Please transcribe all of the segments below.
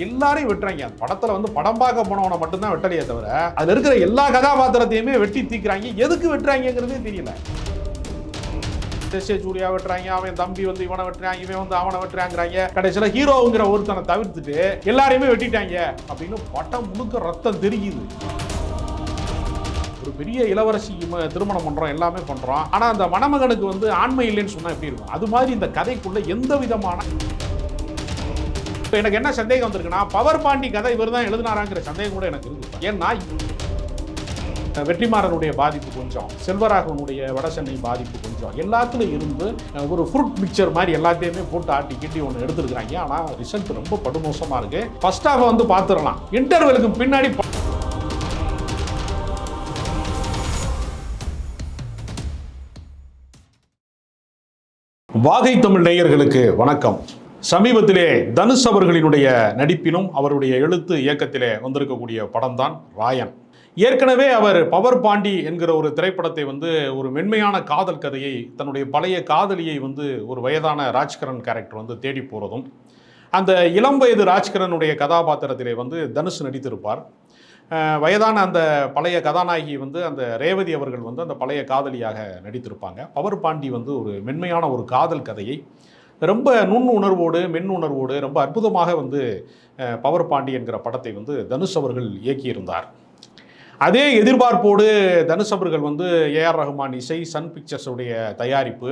எல்லாரையும் வெட்டுறாங்க. படத்துல வந்து படம் பார்க்க போனவனை மட்டும்தான் வெட்டலையே தவிர அதுல இருக்கிற எல்லா கதாபாத்திரத்தையுமே வெட்டி தீக்குறாங்க. எதுக்கு வெட்டுறாங்கிறதே தெரியல. எஸ் சூர்யா வெட்டுறாங்க அவன் தம்பி வந்து இவனை வெட்டுறான் இவன் வந்து அவனை வெட்டுறாங்கிறாங்க. கடைசியில் ஹீரோங்கிற ஒருத்தனை தவிர்த்துட்டு எல்லாரையுமே வெட்டிட்டாங்க அப்படின்னு படம் முழுக்க ரத்தம் தெரியுது. ஒரு பெரிய இளவரசி ம- திருமணம் பண்றோம் எல்லாமே பண்றோம். ஆனா அந்த மணமகனுக்கு வந்து ஆண்மை இல்லைன்னு சொன்னா எப்படி இருக்கும்? அது மாதிரி இந்த கதைக்குள்ள எந்த விதமான இப்போ எனக்கு என்ன சந்தேகம் வந்திருக்குன்னா பவர் பாண்டி கதை இவர் தான் எழுதினாராங்கிற சந்தேகம் கூட எனக்கு இருக்கு. ஏன்னா வெற்றிமாறனுடைய பாதிப்பு கொஞ்சம் செல்வராகவனுடைய வடசென்னை பாதிப்பு கொஞ்சம் எல்லாத்துலையும் இருந்து ஒரு ஃப்ரூட் மிக்சர் மாதிரி எல்லாத்தையுமே போட்டு ஆட்டி கிட்டி ஒன்று எடுத்துருக்காங்க ஆனால் ரிசல்ட் ரொம்ப படுமோசமாக இருக்கு. ஃபர்ஸ்ட் ஆஃப் வந்து பார்த்துடலாம் இன்டர்வெலுக்கு பின்னாடி வாகை தமிழ் நேயர்களுக்கு வணக்கம். சமீபத்திலே தனுஷ் அவர்களினுடைய நடிப்பிலும் அவருடைய எழுத்து இயக்கத்திலே வந்திருக்கக்கூடிய படம்தான் ராயன். ஏற்கனவே அவர் பவர் பாண்டி என்கிற ஒரு திரைப்படத்தை வந்து ஒரு மென்மையான காதல் கதையை தன்னுடைய பழைய காதலியை வந்து ஒரு வயதான ராஜ்கரன் கேரக்டர் வந்து தேடி போகிறதும் அந்த இளம் வயது ராஜ்கரனுடைய கதாபாத்திரத்திலே வந்து தனுஷ் நடித்திருப்பார். வயதான அந்த பழைய கதாநாயகி வந்து அந்த ரேவதி அவர்கள் வந்து அந்த பழைய காதலியாக நடித்திருப்பாங்க. பவர் பாண்டி வந்து ஒரு மென்மையான ஒரு காதல் கதையை ரொம்ப நுண் உணர்வோடு மென் உணர்வோடு ரொம்ப அற்புதமாக வந்து பவர் பாண்டி என்கிற படத்தை வந்து தனுஷ் அவர்கள் இயக்கியிருந்தார். அதே எதிர்பார்ப்போடு தனுஷ் அவர்கள் வந்து ஏஆர் ரஹ்மான் இசை சன் பிக்சர்ஸுடைய தயாரிப்பு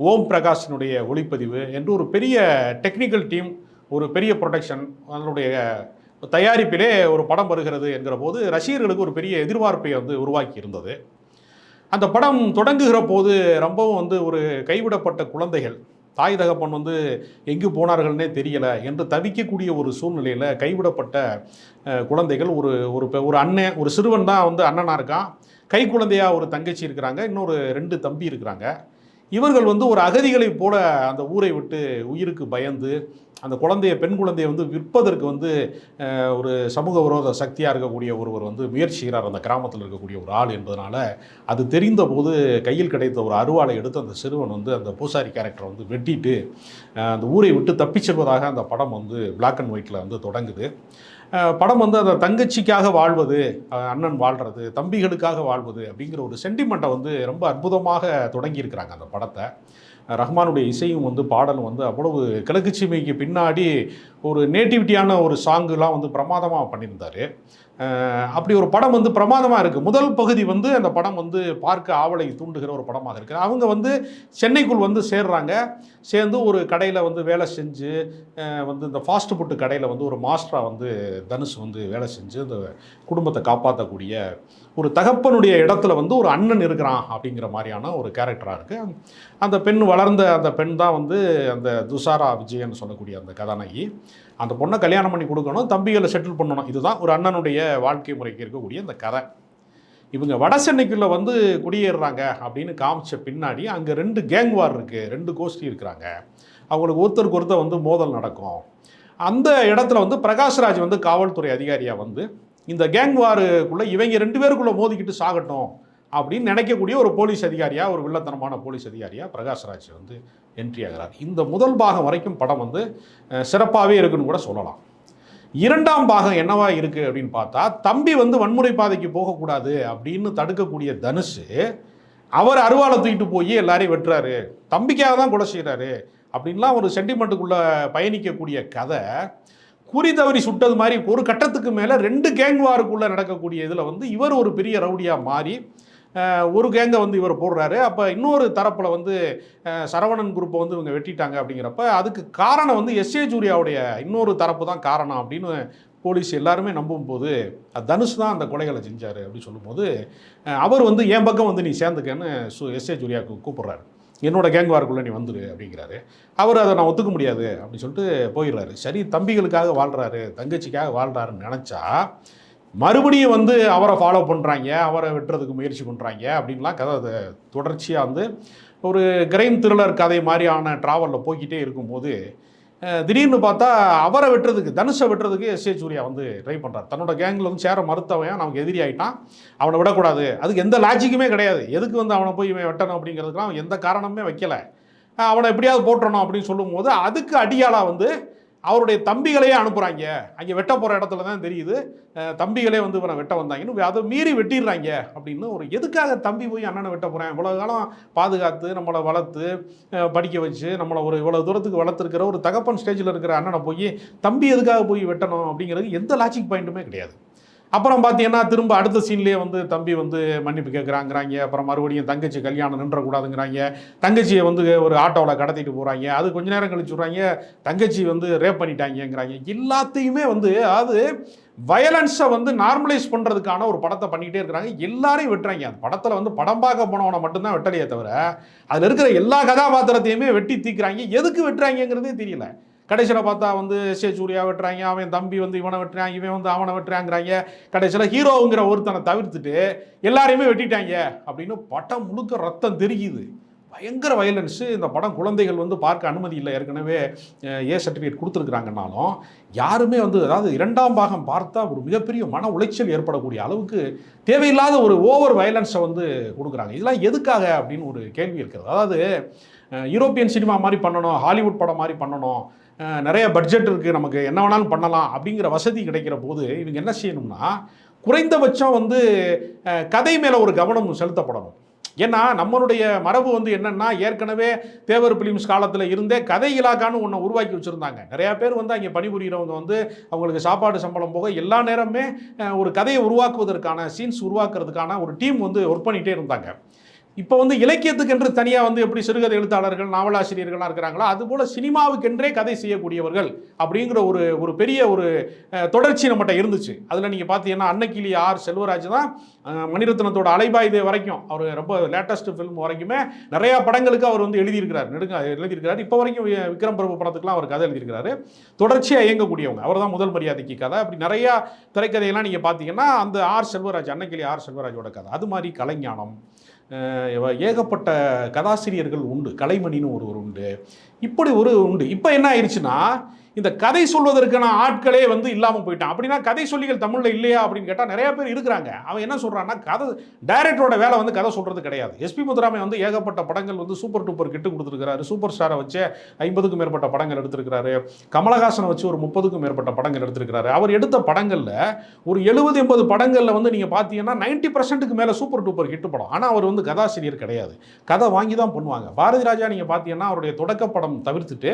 ஓம் பிரகாஷினுடைய ஒளிப்பதிவு என்று ஒரு பெரிய டெக்னிக்கல் டீம் ஒரு பெரிய ப்ரொடக்ஷன் அதனுடைய தயாரிப்பிலே ஒரு படம் வருகிறது என்கிற போது ரசிகர்களுக்கு ஒரு பெரிய எதிர்பார்ப்பை வந்து உருவாக்கி இருந்தது அந்த படம் தொடங்குகிற போது ரொம்பவும் வந்து ஒரு கைவிடப்பட்ட குழந்தைகள் தாய் தகப்பன் வந்து எங்கு போனார்கள்னே தெரியலை என்று தவிக்கக்கூடிய ஒரு சூழ்நிலையில் கைவிடப்பட்ட குழந்தைகள் ஒரு ஒரு ஒரு அண்ணன் ஒரு சிறுவன் தான் வந்து அண்ணனாக இருக்கான். கை குழந்தையாக ஒரு தங்கச்சி இருக்கிறாங்க. இன்னொரு ரெண்டு தம்பி இருக்கிறாங்க. இவர்கள் வந்து ஒரு அகதிகளைப் போல அந்த ஊரை விட்டு உயிருக்கு பயந்து அந்த குழந்தைய பெண் குழந்தையை வந்து விற்பதற்கு வந்து ஒரு சமூக விரோத சக்தியாக இருக்கக்கூடிய ஒருவர் வந்து முயற்சிக்கிறார். அந்த கிராமத்தில் இருக்கக்கூடிய ஒரு ஆள் என்பதனால அது தெரிந்த போது கையில் கிடைத்த ஒரு அருவாளை எடுத்து அந்த சிறுவன் வந்து அந்த பூசாரி கேரக்டரை வந்து வெட்டிட்டு அந்த ஊரை விட்டு தப்பிச் செல்வதாக அந்த படம் வந்து பிளாக் அண்ட் ஒயிட்டில் வந்து தொடங்குது. படம் வந்து அந்த தங்கச்சிக்காக வாழ்வது அண்ணன் வாழ்கிறது தம்பிகளுக்காக வாழ்வது அப்படிங்கிற ஒரு சென்டிமெண்ட்டை வந்து ரொம்ப அற்புதமாக தொடங்கியிருக்கிறாங்க அந்த படத்தை. ரஹ்மானுடைய இசையும் வந்து பாடலும் வந்து அவ்வளவு கிழக்கு சீமைக்கு பின்னாடி ஒரு நேட்டிவிட்டியான ஒரு சாங்குலாம் வந்து பிரமாதமாக பண்ணியிருந்தார். அப்படி ஒரு படம் வந்து பிரமாதமாக இருக்குது முதல் பகுதி வந்து அந்த படம் வந்து பார்க்க ஆவலை தூண்டுகிற ஒரு படமாக இருக்குது அவங்க வந்து சென்னைக்குள் வந்து சேர்றாங்க. சேர்ந்து ஒரு கடையில் வந்து வேலை செஞ்சு வந்து இந்த ஃபாஸ்ட் ஃபுட்டு கடையில் வந்து ஒரு மாஸ்டராக வந்து தனுஷ் வந்து வேலை செஞ்சு அந்த குடும்பத்தை காப்பாற்றக்கூடிய ஒரு தகப்பனுடைய இடத்துல வந்து ஒரு அண்ணன் இருக்கிறான் அப்படிங்கிற மாதிரியான ஒரு கேரக்டராக இருக்குது அந்த பெண் வளர்ந்த அந்த பெண் தான் வந்து அந்த துஷாரா விஜயன் சொல்லக்கூடிய அந்த கதாநாயகி. அந்த பொண்ணை கல்யாணம் பண்ணி கொடுக்கணும் தம்பிகளை செட்டில் பண்ணணும். இதுதான் ஒரு அண்ணனுடைய வாழ்க்கை முறைக்கு இருக்கக்கூடிய அந்த கதை. இவங்க வட சென்னைக்குள்ளே வந்து குடியேறுறாங்க அப்படின்னு காமிச்ச பின்னாடி அங்கே ரெண்டு கேங் வார் இருக்குது ரெண்டு கோஷ்டி இருக்கிறாங்க. அவங்களுக்கு ஒருத்தருக்கு ஒருத்தர் வந்து மோதல் நடக்கும். அந்த இடத்துல வந்து பிரகாஷ்ராஜ் வந்து காவல்துறை அதிகாரியாக வந்து இந்த கேங் வாருக்குள்ளே இவங்க ரெண்டு பேருக்குள்ளே மோதிக்கிட்டு சாகட்டும். அப்படின்னு நினைக்கக்கூடிய ஒரு போலீஸ் அதிகாரியாக ஒரு வில்லத்தனமான போலீஸ் அதிகாரியாக பிரகாஷ்ராஜ் வந்து என்ட்ரி ஆகிறார். இந்த முதல் பாகம் வரைக்கும் படம் வந்து சிறப்பாகவே இருக்குன்னு கூட சொல்லலாம். இரண்டாம் பாகம் என்னவா இருக்குது அப்படின்னு பார்த்தா தம்பி வந்து வன்முறை பாதைக்கு போகக்கூடாது அப்படின்னு தடுக்கக்கூடிய தனுஷ் அவர் அருவாளை தூக்கிட்டு போய் எல்லாரையும் வெட்டுறாரு. தம்பிக்காக தான் கொலை செய்கிறாரு அப்படின்லாம் ஒரு சென்டிமெண்ட்டுக்குள்ளே பயணிக்கக்கூடிய கதை குறி தவறி சுட்டது மாதிரி ஒரு கட்டத்துக்கு மேலே ரெண்டு கேங் வாருக்குள்ளே நடக்கக்கூடிய இதில் வந்து இவர் ஒரு பெரிய ரவுடியாக மாறி ஒரு கேங்கை வந்து இவர் போடுறாரு. அப்போ இன்னொரு தரப்பில் வந்து சரவணன் குரூப்பை வந்து இவங்க வெட்டிட்டாங்க அப்படிங்கிறப்ப அதுக்கு காரணம் வந்து எஸ். ஏ ஜூரியாவுடைய இன்னொரு தரப்பு தான் காரணம் அப்படின்னு போலீஸ் எல்லாருமே நம்பும்போது போது தனுஷ் தான் அந்த கொலைகளை செஞ்சார் அப்படின்னு சொல்லும்போது அவர் வந்து என் பக்கம் வந்து நீ சேர்ந்துக்கன்னு சு எஸ். ஏ கூப்பிட்றாரு. என்னோட கேங் வாருக்குள்ளே நீ வந்துரு அப்படிங்கிறாரு. அவர் அதை நான் ஒத்துக்க முடியாது அப்படின்னு சொல்லிட்டு போயிடுறாரு. சரி தம்பிகளுக்காக வாழ்கிறாரு தங்கச்சிக்காக வாழ்கிறாருன்னு நினச்சா மறுபடியும் வந்து அவரை ஃபாலோ பண்ணுறாங்க அவரை வெட்டுறதுக்கு முயற்சி பண்ணுறாங்க அப்படின்லாம் கதை அது தொடர்ச்சியாக வந்து ஒரு கிரைம் த்ரில்லர் கதை மாதிரியான ட்ராவலில் போய்க்கிட்டே இருக்கும்போது திடீர்னு பார்த்தா அவரை வெட்டுறதுக்கு தனுஷை வெட்டுறதுக்கு எஸ் ஏ சூர்யா வந்து ட்ரை பண்ணுறார் தன்னோட கேங்கில் வந்து சேர மறுத்தவன் நமக்கு எதிரி ஆகிட்டான் அவனை விடக்கூடாது. அதுக்கு எந்த லாஜிக்குமே கிடையாது. எதுக்கு வந்து அவனை போய் இவன் வெட்டணும் அப்படிங்கிறதுக்குலாம் அவன் எந்த காரணமே வைக்கலை. அவனை எப்படியாவது போட்டுறணும் அப்படின்னு சொல்லும்போது அதுக்கு அடியாளாக வந்து அவருடைய தம்பிகளையே அனுப்புகிறாங்க அங்கே வெட்ட போகிற இடத்துல தான் தெரியுது. தம்பிகளே வந்து இவனை வெட்ட வந்தாங்கன்னு அதை மீறி வெட்டிடுறாங்க அப்படின்னு ஒரு எதுக்காக தம்பி போய் அண்ணனை வெட்ட போகிறேன் இவ்வளோ காலம் பாதுகாத்து நம்மளை வளர்த்து படிக்க வச்சு நம்மளை ஒரு இவ்வளோ தூரத்துக்கு வளர்த்துருக்கிற ஒரு தகப்பன் ஸ்டேஜில் இருக்கிற அண்ணனை போய் தம்பி எதுக்காக போய் வெட்டணும் அப்படிங்கிறது எந்த லாஜிக் பாயிண்ட்டுமே கிடையாது. அப்புறம் பார்த்தீங்கன்னா திரும்ப அடுத்த சீன்லேயே வந்து தம்பி வந்து மன்னிப்பு கேட்குறாங்கிறாங்க அப்புறம் மறுபடியும் தங்கச்சி கல்யாணம் நின்றக்கூடாதுங்கிறாங்க. தங்கச்சியை வந்து ஒரு ஆட்டோவில் கடத்திட்டு போகிறாங்க அது கொஞ்ச நேரம் கழிச்சு சொல்கிறாங்க தங்கச்சி வந்து ரேப் பண்ணிட்டாங்கங்கிறாங்க. எல்லாத்தையுமே வந்து அது வயலன்ஸை வந்து நார்மலைஸ் பண்ணுறதுக்கான ஒரு படத்தை பண்ணிக்கிட்டே இருக்கிறாங்க. எல்லாரையும் வெட்டுறாங்க. அந்த படத்தில் வந்து படம் பார்க்க போனவனை மட்டும்தான் வெட்டலையே தவிர அதில் இருக்கிற எல்லா கதாபாத்திரத்தையுமே வெட்டி தீக்குறாங்க. எதுக்கு வெட்டுறாங்கங்கிறதே தெரியல. கடைசியில் பார்த்தா வந்து எஸ் சூர்யா வெட்டுறாங்க அவன் தம்பி வந்து இவனை வெட்டுறான் இவன் வந்து அவனை வெட்டுறாங்கிறாங்க. கடைசியில் ஹீரோங்கிற ஒருத்தனை தவிர்த்துட்டு எல்லாரையுமே வெட்டிட்டாங்க அப்படின்னு படம் முழுக்க ரத்தம் தெரியுது. பயங்கர வயலன்ஸு இந்த படம் குழந்தைகள் வந்து பார்க்க அனுமதி இல்லை. ஏற்கனவே ஏ சர்டிஃபிகேட் கொடுத்துருக்குறாங்கனாலும் யாருமே வந்து அதாவது இரண்டாம் பாகம் பார்த்தா ஒரு மிகப்பெரிய மன உளைச்சல் ஏற்படக்கூடிய அளவுக்கு தேவையில்லாத ஒரு ஓவர் வயலன்ஸை வந்து கொடுக்குறாங்க. இதெல்லாம் எதுக்காக அப்படின்னு ஒரு கேள்வி இருக்கிறது. அதாவது யூரோப்பியன் சினிமா மாதிரி பண்ணணும் ஹாலிவுட் படம் மாதிரி பண்ணணும் நிறைய பட்ஜெட் இருக்குது நமக்கு என்ன வேணாலும் பண்ணலாம் அப்படிங்கிற வசதி கிடைக்கிற போது இவங்க என்ன செய்யணும்னா குறைந்தபட்சம் வந்து கதை மேலே ஒரு கவனம் செலுத்தப்படணும். ஏன்னா நம்மளுடைய மரபு வந்து என்னென்னா ஏற்கனவே தேவர் பிலிம்ஸ் காலத்தில் இருந்தே கதை இலாக்கான்னு ஒன்று உருவாக்கி வச்சுருந்தாங்க. நிறையா பேர் வந்து அங்கே பணிபுரிகிறவங்க வந்து அவங்களுக்கு சாப்பாடு சம்பளம் போக எல்லா நேரமே ஒரு கதையை உருவாக்குவதற்கான சீன்ஸ் உருவாக்குறதுக்கான ஒரு டீம் வந்து ஒர்க் பண்ணிகிட்டே இருந்தாங்க. இப்போ வந்து இலக்கியத்துக்கென்று தனியாக வந்து எப்படி சிறுகதை எழுத்தாளர்கள் நாவலாசிரியர்கள்லாம் இருக்கிறாங்களோ அதுபோல் சினிமாவுக்கென்றே கதை செய்யக்கூடியவர்கள் அப்படிங்கிற ஒரு ஒரு பெரிய ஒரு தொடர்ச்சி நம்மகிட்ட இருந்துச்சு. அதில் நீங்கள் பார்த்தீங்கன்னா அன்னக்கிளி ஆர் செல்வராஜ் தான் மணிரத்னத்தோட அலைபாயுதே வரைக்கும். அவர் ரொம்ப லேட்டஸ்ட் ஃபிலிம் வரைக்குமே நிறையா படங்களுக்கு அவர் வந்து எழுதியிருக்கிறார். நெடுங்க எழுதியிருக்கிறார். இப்போ வரைக்கும் விக்ரம் பிரபு படத்துக்குலாம் அவர் கதை எழுதியிருக்கிறாரு. தொடர்ச்சியாக இயங்கக்கூடியவங்க. அவர் தான் முதல் மரியாதைக்கு கதை. அப்படி நிறையா திரைக்கதையெல்லாம் நீங்கள் பார்த்தீங்கன்னா அந்த ஆர் செல்வராஜ் அன்னக்கிளி ஆர் செல்வராஜோட கதை. அது மாதிரி கலைஞானம் ஏகப்பட்ட கதாசிரியர்கள் உண்டு கலைமணின்னு ஒருவர் உண்டு. இப்படி ஒரு உண்டு. இப்போ என்ன ஆயிடுச்சுன்னா இந்த கதை சொல்வதற்கான ஆட்களே வந்து இல்லாமல் போயிட்டான். அப்படின்னா கதை சொல்லிகள் தமிழில் இல்லையா அப்படின்னு கேட்டால் நிறைய பேர் இருக்கிறாங்க. அவன் என்ன சொல்கிறான்னா கதை டைரக்டரோட வேலை வந்து கதை சொல்கிறது கிடையாது. எஸ்பி முத்துராமை வந்து ஏகப்பட்ட படங்கள் வந்து சூப்பர் டூப்பர் கிட்டு கொடுத்துருக்காரு சூப்பர் ஸ்டாரை வச்சு ஐம்பதுக்கும் மேற்பட்ட படங்கள் எடுத்திருக்கிறாரு. கமலஹாசனை வச்சு ஒரு முப்பதுக்கும் மேற்பட்ட படங்கள் எடுத்திருக்கிறாரு. அவர் எடுத்த படங்களில் ஒரு எழுபது எண்பது படங்களில் வந்து நீங்கள் பார்த்தீங்கன்னா நைன்ட்டி பர்சன்ட்டுக்கு மேலே சூப்பர் டூப்பர் ஹிட் படம். ஆனால் அவர் வந்து கதாசிரியர் கிடையாது. கதை வாங்கி தான் பண்ணுவாங்க. பாரதி ராஜா நீங்கள் பார்த்தீங்கன்னா அவருடைய தொடக்க படம் தவிர்த்துட்டு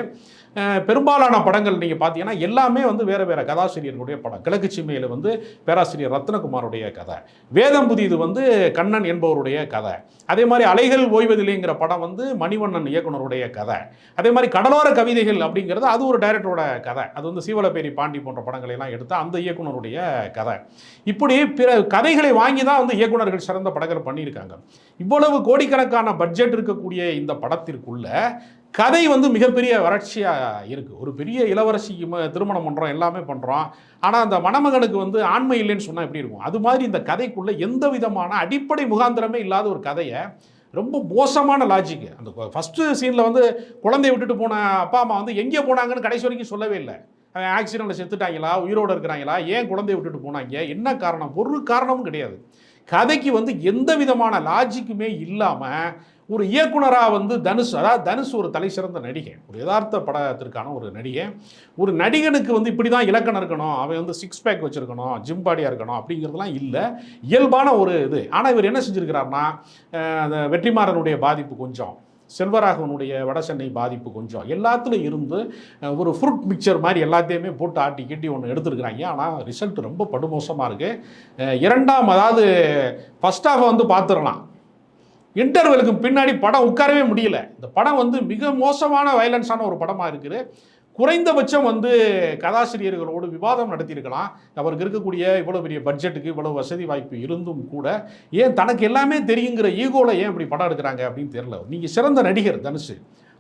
பெரும்பாலான படங்கள் நீங்கள் பார்த்தீங்கன்னா எல்லாமே வந்து வேறு வேறு கதாசிரியர்களுடைய படம். கிழக்கு சிம்மையில் வந்து பேராசிரியர் ரத்னகுமாருடைய கதை. வேதம் புதியது வந்து கண்ணன் என்பவருடைய கதை. அதே மாதிரி அலைகள் ஓய்வதில்லைங்கிற படம் வந்து மணிவண்ணன் இயக்குனருடைய கதை. அதே மாதிரி கடலோர கவிதைகள் அப்படிங்கிறது அது ஒரு டைரக்டரோட கதை. அது வந்து சீவலப்பேரி பாண்டி போன்ற படங்களை எல்லாம் எடுத்து அந்த இயக்குனருடைய கதை. இப்படி பிற கதைகளை வாங்கி தான் வந்து இயக்குனர்கள் சிறந்த படங்கள் பண்ணியிருக்காங்க. இவ்வளவு கோடிக்கணக்கான பட்ஜெட் இருக்கக்கூடிய இந்த படத்திற்குள்ள கதை வந்து மிகப்பெரிய வறட்சியாக இருக்குது ஒரு பெரிய இளவரசிக்கு திருமணம் பண்ணுறோம் எல்லாமே பண்ணுறோம் ஆனால் அந்த மணமகனுக்கு வந்து ஆண்மை இல்லைன்னு சொன்னால் எப்படி இருக்கும்? அது மாதிரி இந்த கதைக்குள்ளே எந்த விதமான அடிப்படை முகாந்திரமே இல்லாத ஒரு கதையை ரொம்ப மோசமான லாஜிக்கு அந்த ஃபஸ்ட்டு சீனில் வந்து குழந்தைய விட்டுட்டு போன அப்பா அம்மா வந்து எங்கே போனாங்கன்னு கடைசி வரைக்கும் சொல்லவே இல்லை. ஆக்சிடெண்ட்டில் செத்துட்டாங்களா? உயிரோடு இருக்கிறாங்களா? ஏன் குழந்தைய விட்டுட்டு போனாங்க? என்ன காரணம்? ஒரு காரணமும் கிடையாது. கதைக்கு வந்து எந்த விதமான லாஜிக்குமே இல்லாமல் ஒரு இயக்குனராக வந்து தனுஷ் அதாவது தனுஷ் ஒரு தலை சிறந்த நடிகை. ஒரு யதார்த்த படத்திற்கான ஒரு நடிகை. ஒரு நடிகனுக்கு வந்து இப்படி தான் இலக்கணம் இருக்கணும் அவன் வந்து சிக்ஸ் பேக் வச்சுருக்கணும் ஜிம் பாடியாக இருக்கணும் அப்படிங்கிறதுலாம் இல்லை. இயல்பான ஒரு இது. ஆனால் இவர் என்ன செஞ்சுருக்கிறார்னா அந்த வெற்றிமாறனுடைய பாதிப்பு கொஞ்சம் செல்வராகவனுடைய வடசென்னை பாதிப்பு கொஞ்சம். எல்லாத்துலையும் இருந்து ஒரு ஃப்ரூட் மிக்சர் மாதிரி எல்லாத்தையுமே போட்டு ஆட்டி கிட்டி ஒன்று எடுத்துருக்குறாங்க. ஆனால் ரிசல்ட் ரொம்ப படுமோசமாக இருக்குது இரண்டாம் அதாவது ஃபஸ்ட் ஹாஃப் வந்து பார்த்துடலாம். இன்டர்வெலுக்கு பின்னாடி படம் உட்காரவே முடியல. இந்த படம் வந்து மிக மோசமான வயலன்ஸான ஒரு படமாக இருக்குது. குறைந்தபட்சம் வந்து கதாசிரியர்களோடு விவாதம் நடத்தியிருக்கலாம். அவருக்கு இருக்கக்கூடிய இவ்வளோ பெரிய பட்ஜெட்டுக்கு இவ்வளோ வசதி வாய்ப்பு இருந்தும் கூட ஏன் தனக்கு எல்லாமே தெரியுங்கிற ஈகோவில் ஏன் இப்படி படம் எடுக்கிறாங்க அப்படின்னு தெரியல. நீங்கள் சிறந்த நடிகர் தனுஷ்.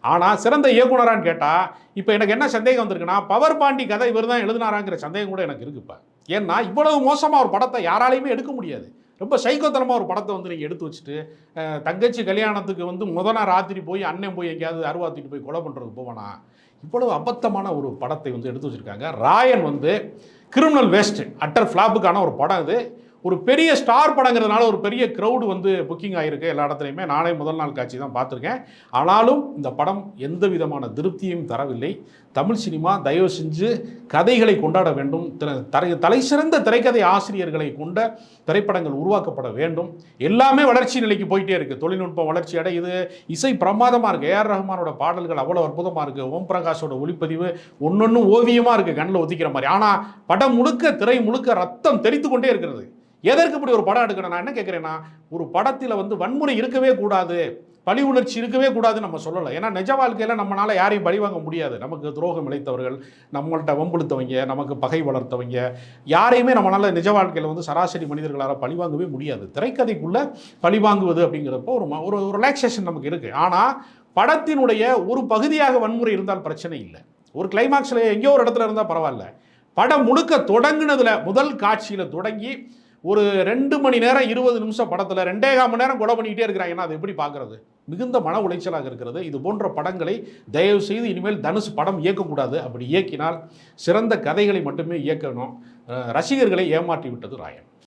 ஆனால் சிறந்த இயக்குனரான்னு கேட்டால் இப்போ எனக்கு என்ன சந்தேகம் வந்திருக்குன்னா பவர் பாண்டி கதை இவர் தான் எழுதினாராங்கிற சந்தேகம் கூட எனக்கு இருக்குப்பா. ஏன்னா இவ்வளவு மோசமாக ஒரு படத்தை யாராலையுமே எடுக்க முடியாது. ரொம்ப சைக்கோத்தனமாக ஒரு படத்தை வந்து நீங்கள் எடுத்து வச்சுட்டு தங்கச்சி கல்யாணத்துக்கு வந்து முத நாள் ராத்திரி போய் அண்ணன் போய் எங்கேயாவது அருவாத்திட்டு போய் கொலை பண்ணுறது போவானா? இவ்வளவு அபத்தமான ஒரு படத்தை வந்து எடுத்து வச்சுருக்காங்க. ராயன் வந்து கிரிமினல் வேஸ்ட் அட்டர் ஃப்ளாப்புக்கான ஒரு படம் இது. ஒரு பெரிய ஸ்டார் படங்கிறதுனால ஒரு பெரிய க்ரௌடு வந்து புக்கிங் ஆகிருக்கு எல்லா இடத்துலையுமே. நானே முதல் நாள் காட்சி தான் பார்த்துருக்கேன். ஆனாலும் இந்த படம் எந்த விதமான திருப்தியும் தரவில்லை. தமிழ் சினிமா தயவு செஞ்சு கதைகளை கொண்டாட வேண்டும். தலை சிறந்த திரைக்கதை ஆசிரியர்களை கொண்ட திரைப்படங்கள் உருவாக்கப்பட வேண்டும். எல்லாமே வளர்ச்சி நிலைக்கு போயிட்டே இருக்குது தொழில்நுட்பம் வளர்ச்சி அடையுது இசை பிரமாதமாக இருக்குது ஏஆர் ரஹ்மானோட பாடல்கள் அவ்வளோ அற்புதமாக இருக்குது ஓம் பிரகாஷோட ஒளிப்பதிவு ஒன்னொன்னும் ஓவியமாக இருக்குது கண்ணில் ஒத்திக்கிற மாதிரி. ஆனால் படம் முழுக்க திரை முழுக்க ரத்தம் தெரித்து கொண்டே இருக்கிறது. எதற்கு இப்படி ஒரு படம் எடுக்கணும் நான் என்ன கேட்குறேன்னா ஒரு படத்தில் வந்து வன்முறை இருக்கவே கூடாது பழி உணர்ச்சி இருக்கவே கூடாதுன்னு நம்ம சொல்லலை. ஏன்னா நிஜ வாழ்க்கையில் நம்மளால் யாரையும் பழி வாங்க முடியாது. நமக்கு துரோகம் இழைத்தவர்கள் நம்மள்கிட்ட வம்புழுத்தவங்க நமக்கு பகை வளர்த்தவங்க யாரையுமே நம்மளால் நிஜ வாழ்க்கையில் வந்து சராசரி மனிதர்களால் பழி வாங்கவே முடியாது. திரைக்கதைக்குள்ளே பழி வாங்குவது அப்படிங்கிறப்போ ஒரு ஒரு ரிலாக்ஸேஷன் நமக்கு இருக்குது ஆனால் படத்தினுடைய ஒரு பகுதியாக வன்முறை இருந்தால் பிரச்சனை இல்லை. ஒரு கிளைமாக்ஸில் எங்கேயோ ஒரு இடத்துல இருந்தால் பரவாயில்ல. படம் முழுக்க தொடங்கினதில் முதல் காட்சியில் தொடங்கி ஒரு ரெண்டு மணி நேரம் இருபது நிமிஷம் படத்தில் ரெண்டே கால் மணி நேரம் கொலை பண்ணிக்கிட்டே இருக்கிறாங்கன்னா அது எப்படி பார்க்குறது? மிகுந்த மன உளைச்சலாக இருக்கிறது. இது போன்ற படங்களை தயவு செய்து இனிமேல் தனுஷ் படம் இயக்கக்கூடாது. அப்படி இயக்கினால் சிறந்த கதைகளை மட்டுமே இயக்கணும். ரசிகர்களை ஏமாற்றி விட்டது ராயன்.